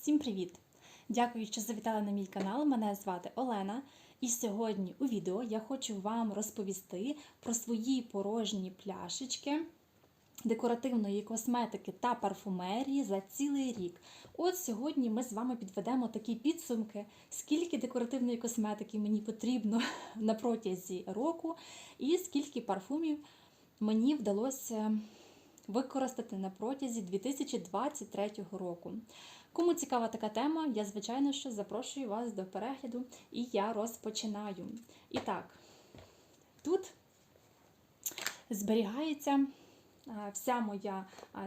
Всім привіт! Дякую, що завітали на мій канал. Мене звати Олена. І сьогодні у відео я хочу вам розповісти про свої порожні пляшечки декоративної косметики та парфумерії за цілий рік. От сьогодні ми з вами підведемо такі підсумки, скільки декоративної косметики мені потрібно на протязі року, і скільки парфумів мені вдалося використати на протязі 2023 року. Кому цікава така тема, я, звичайно, що запрошую вас до перегляду і я розпочинаю. І так, тут зберігається вся моя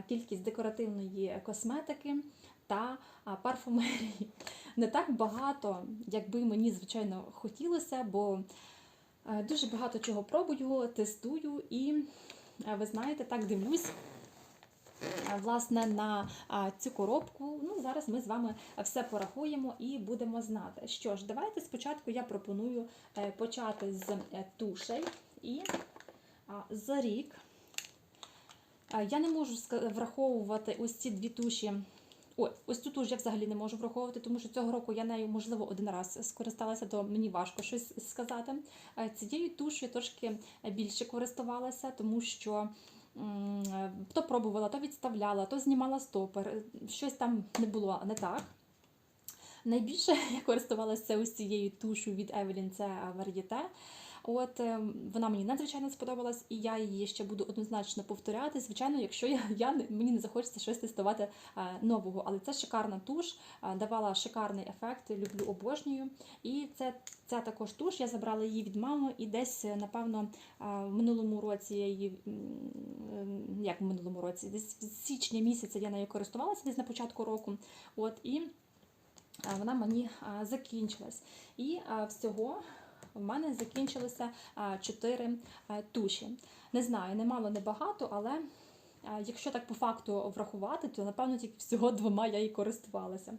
кількість декоративної косметики та парфумерії. Не так багато, як би мені, звичайно, хотілося, бо дуже багато чого пробую, тестую і, ви знаєте, так дивлюсь. Е, Власне, на цю коробку, ну зараз ми з вами все порахуємо і будемо знати. Що ж, давайте спочатку я пропоную е, почати з е, тушей і за рік. Я не можу враховувати ось ці дві туші. Ой, ось цю туш я взагалі не можу враховувати, тому що цього року я нею, можливо, один раз скористалася, то мені важко щось сказати. Цією тушю я трошки більше користувалася, тому що то пробувала, то відставляла, то знімала стопер. Щось там не було не так. Найбільше я користувалася ось цією тушою від Evelyn, це Varieté. От е, вона мені надзвичайно сподобалась, і я її ще буду однозначно повторяти. Звичайно, якщо я, я мені не захочеться щось тестувати е, нового. Але це шикарна туш, е, давала шикарний ефект. Люблю обожнюю. І це ця також туш. Я забрала її від мами, і десь, напевно, в минулому році я її як в минулому році, десь з січня місяця я нею користувалася десь на початку року. От і вона мені закінчилась. І всього в мене закінчилося 4 туші. Не знаю, не мало, не але якщо так по факту врахувати, то напевно тільки всього двома я і користувалася.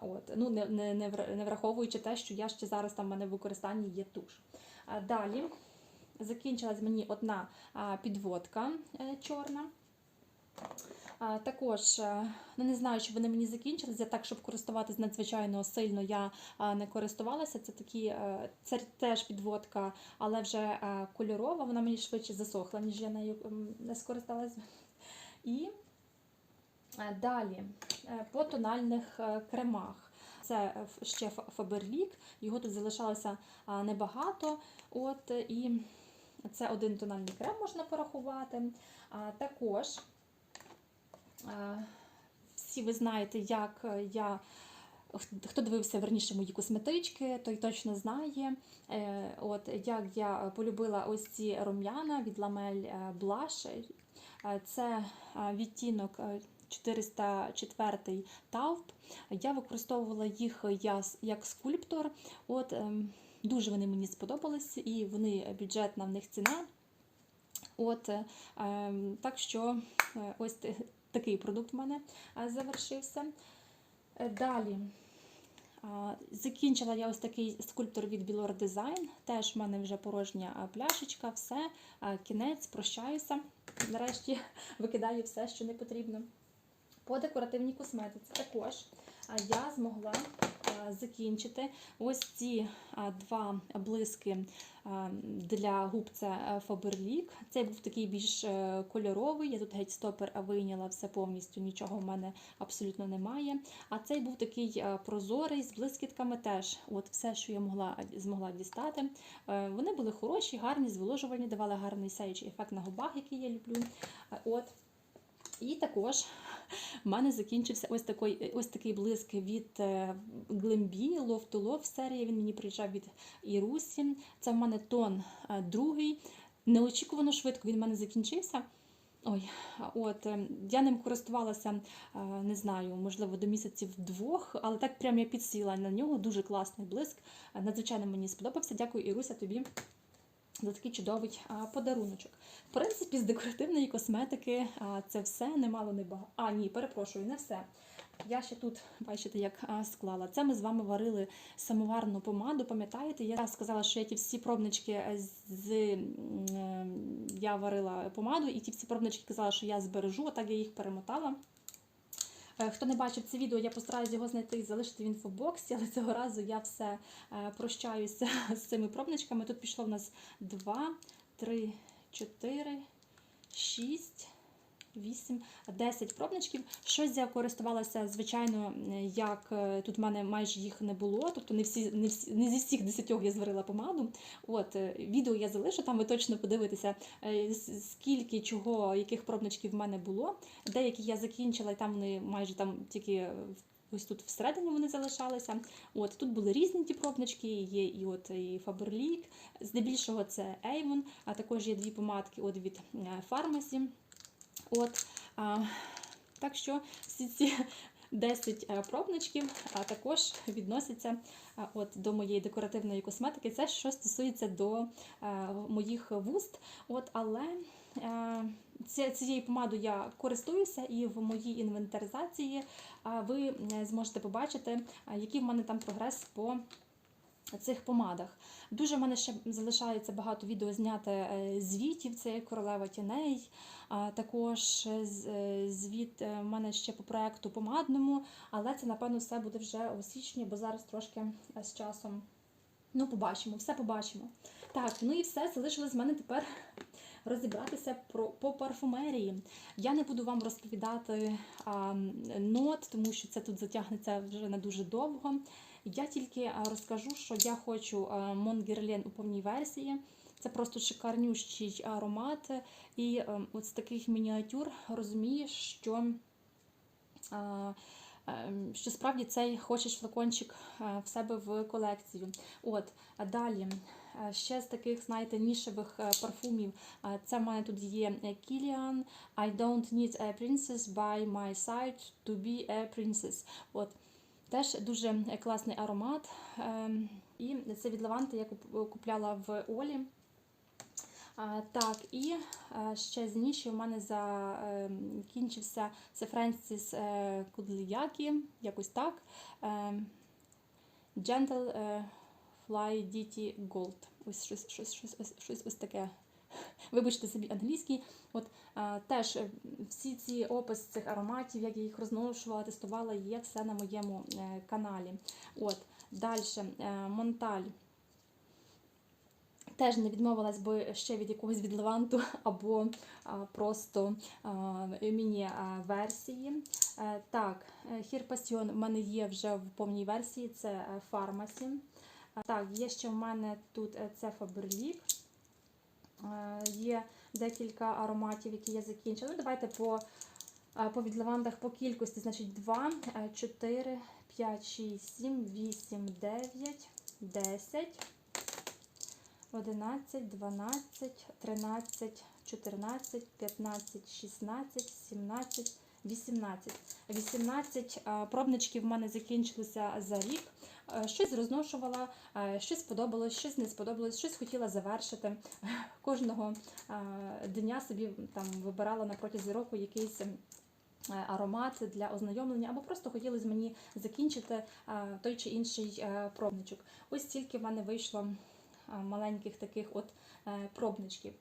От, ну, не, не, не не враховуючи те, що я ще зараз там в мене в використанні є туш. Далі закінчилась мені одна підводка е, чорна. Також, е, ну не знаю, чи вони мені закінчилися, так, щоб користуватись надзвичайно сильно, я не користувалася. Це такі, е, це теж підводка, але вже е, кольорова, вона мені швидше засохла, ніж я нею не скористалася. І далі по тональних кремах. Це ще Ф- Faberlic, його тут залишалося небагато. От, і це один тональний крем можна порахувати. Також всі ви знаєте, як е, я. Хто дивився верніше мої косметички, той точно знає. Е, От як я полюбила ось ці рум'яна від Ламель Blush. Е, Це е, відтінок е, 404 Taupe. Я використовувала їх як скульптор. От ем, дуже вони мені сподобались, і вони бюджетна в них ціна. От, е, ем, так що е, ось такий продукт в мене завершився. Е, Далі закінчила я ось такий скульптор від Білор Дизайн. Теж в мене вже порожня пляшечка, все, кінець, прощаюся. Нарешті викидаю все, що не потрібно. По декоративній косметиці також я змогла закінчити ось ці два блиски для губ це е, Faberlic. Цей був такий більш е, кольоровий. Я тут геть стопер вийняла все повністю, нічого в мене абсолютно немає. А цей був такий е, прозорий з блискітками теж. От все, що я могла змогла дістати. Вони були хороші, гарні, зволожувальні, давали гарний сяючий ефект на губах, який я люблю. От. І також в мене закінчився ось такий, ось такий блиск від Glambi Love to Love серія. Він мені приїжджав від Ірусі. Це в мене тон е, другий. Неочікувано швидко він в мене закінчився. Ой, от е, я ним користувалася, е, не знаю, можливо, до місяців двох, але так прям я підсіла на нього. Дуже класний блиск. Надзвичайно мені сподобався. Дякую, Іруся, тобі за такий чудовий подаруночок. В принципі, з декоративної косметики це все немало не багато. А, ні, перепрошую, не все. Я ще тут, бачите, як склала. Це ми з вами варили самоварну помаду. Пам'ятаєте? Я сказала, що я ті всі пробнички е, з е, я варила помаду, і ті всі пробнички казала, що я збережу, а так я їх перемотала. Е, Хто не бачив це відео, я постараюсь його знайти і залишити в інфобоксі, але цього разу я все е, прощаюся з цими пробничками. Тут пішло в нас 2, 3, 4, 6, 8, 10 пробничків. Щось я користувалася, звичайно, як е, тут в мене майже їх не було, тобто не, всі, не, всі, не зі всіх 10 я зварила помаду. От, е, відео я залишу, там ви точно подивитеся, е, скільки чого, яких пробничків в мене було. Деякі я закінчила, і там вони майже там тільки ось тут всередині вони залишалися. От тут були різні ті пробнички, є і от і Faberlic, здебільшого це Avon, а також є дві помадки от від Pharmacy. От, а, так що всі ці 10 е, пробничків а, також відносяться а, от, до моєї декоративної косметики. Це що стосується до е, моїх вуст. От, але е, ці- цією помадою я користуюся, і в моїй інвентаризації а, ви е, зможете побачити, а, який в мене там прогрес по цих помадах. Дуже в мене ще залишається багато відео зняти е, звітів. Це королева тіней. Також е, з- е, звіт в мене ще по проекту помадному, але це, напевно, все буде вже у січні, бо зараз трошки з часом. Ну, побачимо, все побачимо. Так, ну і все, залишилось в мене тепер розібратися про по парфумерії. Я не буду вам розповідати а, нот, тому що це тут затягнеться вже не дуже довго. Я тільки розкажу, що я хочу Монгерлен у повній версії. Це просто шикарнющий аромат. І е, от з таких мініатюр розумієш, що, е, що справді цей хочеш флакончик е, в себе в колекцію. От, далі. е, Ще з таких, знаєте, нішевих е, парфумів. е, Це в мене тут є е, Kilian I don't need a princess by my side to be a princess. От. Теж дуже класний аромат. Ем, І це від Лаванти я купляла в Олі. Так, і е, ще з ніші у мене закінчився це Френсіс е, Кудліякі, якось так. Ем, Gentle е, Fly DT Gold. Ось щось, щось, щось, ось, щось ось таке. Вибачте собі англійський. От е, теж е, всі ці опис цих ароматів, як я їх розношувала, тестувала, є все на моєму е, каналі. От далі Монталь. Теж не відмовилась би ще від якогось від Леванту або а, просто міні-версії. Так, Хір Пасіон в мене є вже в повній версії, це фармасі. Так, є ще в мене тут це Faberlic. Е, Є декілька ароматів, які я закінчила. Ну, давайте по, е, по відливандах по кількості. Значить, 2, 4, 5, 6, 7, 8, 9, 10. 11, 12, 13, 14, 15, 16, 17, 18. 18 а, пробничків в мене закінчилися за рік. Е, Щось розношувала, е, щось сподобалось, щось не сподобалось, щось хотіла завершити. Кожного дня собі там вибирала на протязі року якийсь. ем, е, Аромат для ознайомлення, або просто хотілося мені закінчити е, той чи інший е, пробничок. Ось тільки в мене вийшло маленьких таких от е, пробничків.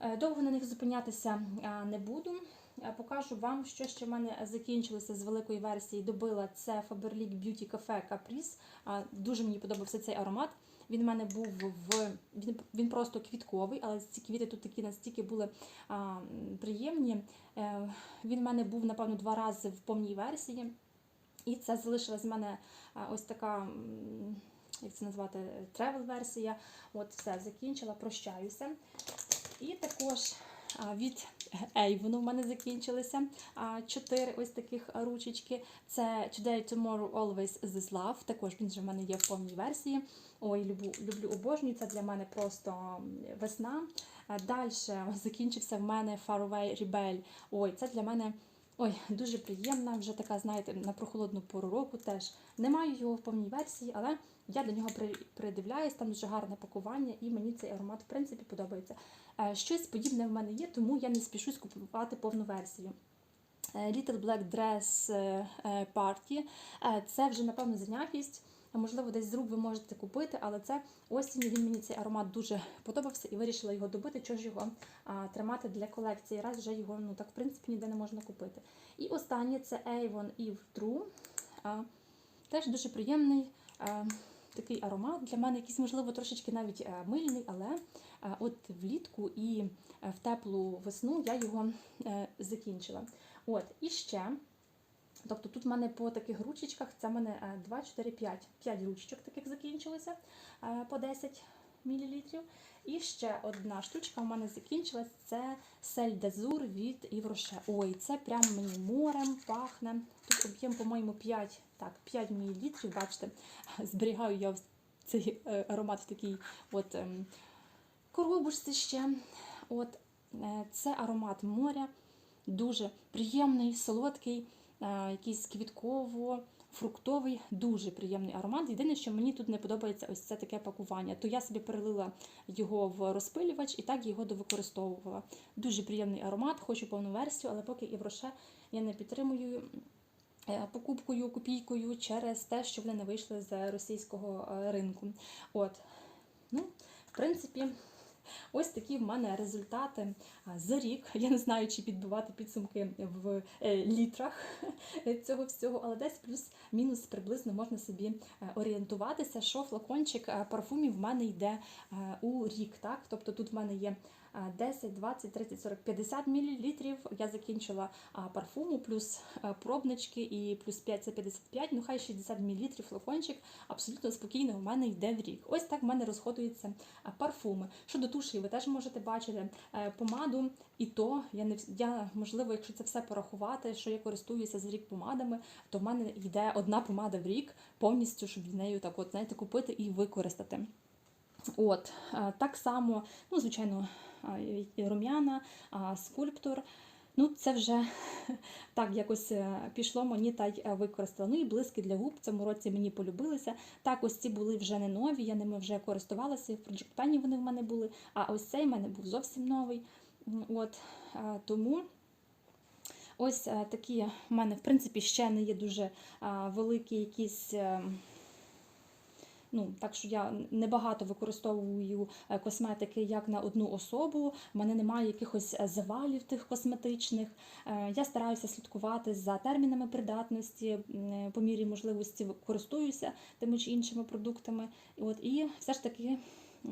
Е, Довго на них зупинятися не буду. Е, Покажу вам, що ще в мене закінчилося з великої версії. Добила це Faberlic Beauty Cafe Caprice. Дуже мені подобався цей аромат. Він в мене був в він, він просто квітковий, але ці квіти тут такі настільки були а, приємні. Е, Він в мене був, напевно, два рази в повній версії. І це залишилась в мене ось така. як це назвати, тревел-версія. От все, закінчила, прощаюся. І також від Avon в мене закінчилися чотири ось таких ручечки. Це Today, Tomorrow, Always This Love. Також він же в мене є в повній версії. Ой, люблю, люблю обожнюю. Це для мене просто весна. Далі закінчився в мене Far Away Rebel. Ой, це для мене. Ой, дуже приємна, вже така, знаєте, на прохолодну пору року теж. Не маю його в повній версії, але я до нього при- придивляюсь, там дуже гарне пакування, і мені цей аромат, в принципі, подобається. Е, Щось подібне в мене є, тому я не спішусь купувати повну версію. Е, Little Black Dress е, Party. Це вже, напевно, за якість. а можливо, десь з рук ви можете купити, але це осінь. Він мені цей аромат дуже подобався і вирішила його добити. Чого ж його а, тримати для колекції? Раз вже його ну так в принципі ніде не можна купити. І останнє це Avon Eve True. А, теж дуже приємний. А, Такий аромат для мене якийсь, можливо, трошечки навіть е, мильний, але е, от влітку і е, в теплу весну я його е, закінчила. От, і ще, тобто тут в мене по таких ручечках, це в мене е, 2, 4, 5, 5 ручечок таких закінчилося е, по 10 мл. І ще одна штучка в мене закінчилась, це сель дезур від Івроше. Ой, це прямо мені морем пахне. Тут об'єм, по-моєму, 5, так, 5 мл, бачите, зберігаю я цей е, аромат в такій от ем, коробочці ще. От, е, це аромат моря, дуже приємний, солодкий, якийсь квітково-фруктовий, дуже приємний аромат. Єдине, що мені тут не подобається ось це таке пакування. То я собі перелила його в розпилювач і так його довикористовувала. Дуже приємний аромат, хочу повну версію, але поки і в Роше я не підтримую. е, Покупкою, копійкою через те, що вони не вийшли з російського е, ринку. От, ну, в принципі, ось такі в мене результати за рік. Я не знаю, чи підбивати підсумки в е, літрах цього всього, але десь плюс-мінус приблизно можна собі е, орієнтуватися, що флакончик е, парфумів в мене йде у рік. Так? Тобто тут в мене є 10, 20, 30, 40, 50 мл. Я закінчила парфуму, плюс пробнички і плюс 5 це 55, ну хай 60 мл флакончик абсолютно спокійно у мене йде в рік. Ось так в мене розходуються парфуми. Щодо туші, ви теж можете бачити е, помаду, і то я не я, можливо, якщо це все порахувати, що я користуюся за рік помадами, то в мене йде одна помада в рік повністю, щоб нею так от знаєте, купити і використати. От так само, ну звичайно, рум'яна, скульптор. Ну, це вже так якось е, пішло мені та й е, використала. Ну і блиски для губ в цьому році мені полюбилися. Так, ось ці були вже не нові, я ними вже користувалася. В Project Pen вони в мене були, а ось цей в мене був зовсім новий. От тому. Ось е, такі в мене, в принципі, ще не є дуже великі якісь. Ну, так що я небагато використовую е, косметики як на одну особу. У мене немає якихось е, завалів тих косметичних. Е, Я стараюся слідкувати за термінами придатності, по мірі можливості користуюся тими чи іншими продуктами. От і все ж таки.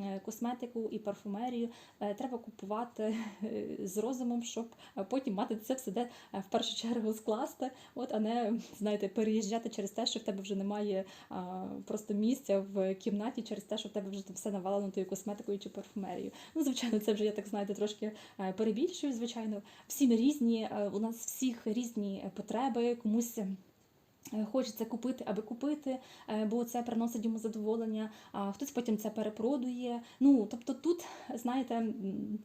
Е, Косметику і парфумерію е, треба купувати е, з розумом, щоб потім мати це все де в першу чергу скласти, от а не знаєте, переїжджати через те, що в тебе вже немає просто місця в кімнаті через те, що в тебе вже там все навалено тою косметикою чи парфумерією. Ну, звичайно, це вже я так знаєте, трошки перебільшую. Звичайно, всі ми різні, у нас всіх різні потреби, комусь. Е, Хочеться купити, аби купити, е, бо це приносить йому задоволення, а хтось потім це перепродує. Ну, тобто тут, знаєте,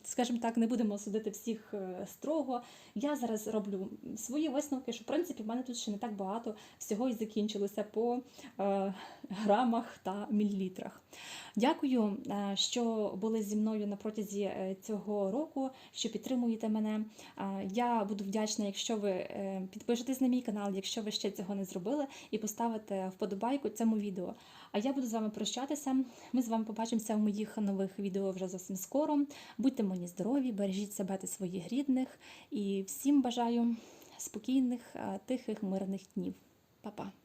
скажімо так, не будемо судити всіх е, строго. Я зараз роблю свої висновки, що в принципі в мене тут ще не так багато всього і закінчилося по е, грамах та мілілітрах. Дякую, що були зі мною на протязі цього року, що підтримуєте мене. Я буду вдячна, якщо ви підпишетесь на мій канал, якщо ви ще цього не зробили, і поставити вподобайку цьому відео. А я буду з вами прощатися. Ми з вами побачимося в моїх нових відео вже зовсім скоро. Будьте мені здорові, бережіть себе та своїх рідних і всім бажаю спокійних, е, тихих, мирних днів. Па-па!